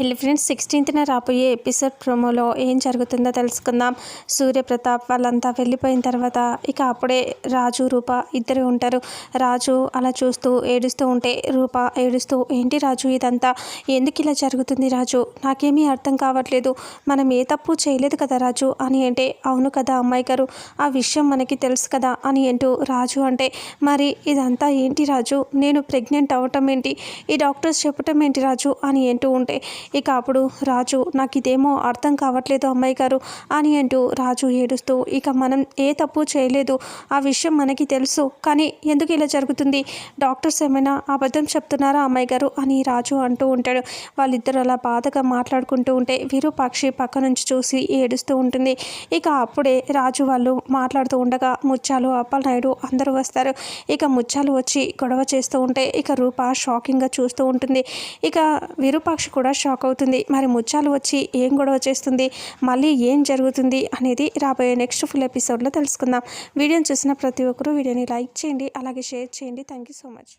హెల్ friends సిక్స్టీన్త్న రాబోయే episode ప్రోమోలో ఏం జరుగుతుందో తెలుసుకుందాం. సూర్యప్రతాప్ వాళ్ళంతా వెళ్ళిపోయిన తర్వాత ఇక అప్పుడే రాజు రూప ఇద్దరు ఉంటారు. రాజు అలా చూస్తూ ఏడుస్తూ ఉంటే రూప ఏడుస్తూ ఏంటి రాజు ఇదంతా? ఎందుకు ఇలా జరుగుతుంది రాజు? నాకేమీ అర్థం కావట్లేదు. మనం ఏ తప్పు చేయలేదు కదా రాజు? అని అంటే అవును కదా అమ్మాయి గారు ఆ విషయం మనకి తెలుసు కదా అని అంటూ రాజు అంటే మరి ఇదంతా ఏంటి రాజు? నేను ప్రెగ్నెంట్ అవ్వటం ఏంటి? ఈ డాక్టర్స్ చెప్పటం ఏంటి రాజు? అని అంటూ ఉంటే ఇక అప్పుడు రాజు నాకు ఇదేమో అర్థం కావట్లేదు అమ్మాయి గారు అని అంటూ రాజు ఏడుస్తూ ఇక మనం ఏ తప్పు చేయలేదు. ఆ విషయం మనకి తెలుసు. కానీ ఎందుకు ఇలా జరుగుతుంది? డాక్టర్స్ ఏమైనా అబద్ధం చెప్తున్నారా అమ్మాయి గారు? అని రాజు అంటూ ఉంటాడు. వాళ్ళిద్దరు అలా బాధగా మాట్లాడుకుంటూ ఉంటే విరూపాక్షి పక్క నుంచి చూసి ఏడుస్తూ ఉంటుంది. ఇక అప్పుడే రాజు వాళ్ళు మాట్లాడుతూ ఉండగా ముత్యాలు అప్పలనాయుడు అందరూ వస్తారు. ఇక ముత్యాలు వచ్చి గొడవ చేస్తూ ఉంటే ఇక రూప షాకింగ్గా చూస్తూ ఉంటుంది. ఇక విరూపాక్షి కూడా షాక్ షాక్ అవుతుంది. మరి ముత్యాలు వచ్చి ఏం గొడవ చేస్తుంది? మళ్ళీ ఏం జరుగుతుంది? అనేది రాబోయే నెక్స్ట్ ఫుల్ ఎపిసోడ్లో తెలుసుకుందాం. వీడియోని చూసిన ప్రతి ఒక్కరూ వీడియోని లైక్ చేయండి అలాగే షేర్ చేయండి. Thank you so much.